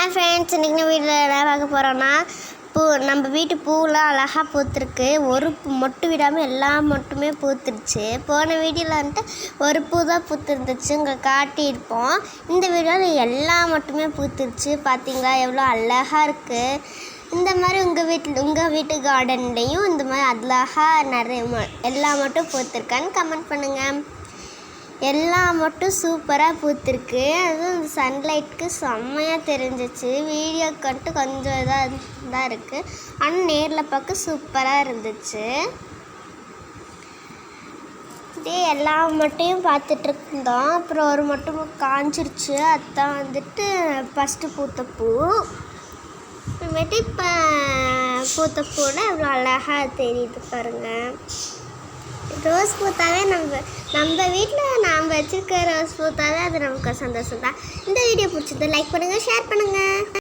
Hi friends இன்றைக்கி வீட்டில் என்ன பார்க்க போகிறோன்னா பூ நம்ம வீட்டு பூவெலாம் அழகாக பூத்துருக்கு. ஒரு மொட்டு விடாமல் எல்லா மொட்டுமே பூத்துருச்சு. போன வீடியோவில் வந்துட்டு ஒரு பூ தான் பூத்துருந்துச்சு இங்கே காட்டியிருப்போம். இந்த வீடியோவில் எல்லா மொட்டுமே பூத்துருச்சு. பார்த்தீங்களா எவ்வளோ அழகாக இருக்குது இந்த மாதிரி உங்கள் வீட்டில் உங்கள் வீட்டு கார்டன்லேயும் இந்த மாதிரி அழகாக நிறைய எல்லா மட்டும் பூத்துருக்கான்னு கமெண்ட் பண்ணுங்கள் எல்லாம் மட்டும் சூப்பராக பூத்திருக்கு. அதுவும் இந்த செம்மையாக தெரிஞ்சிச்சு. வீடியோ கட்டு கொஞ்சம் இதாக தான் இருக்குது ஆனால் நேரில் பார்க்க சூப்பராக இருந்துச்சு. இதே எல்லா மட்டையும் பார்த்துட்ருந்தோம் அப்புறம் ஒரு மட்டும் காஞ்சிருச்சு. அதுதான் வந்துட்டு ஃபஸ்ட்டு பூத்த பூ. அப்புறமேட்டு இப்போ பூத்த பூட இவ்வளோ அழகாக தெரியுது பாருங்கள் ரோஸ் பூத்தாவே நம்ம நம்ம வீட்டில் வச்சுருக்க ரோஸ் பூத்தாவே அது நமக்கு சந்தோஷம் தான் இந்த வீடியோ பிடிச்சது லைக் பண்ணுங்கள் ஷேர் பண்ணுங்கள்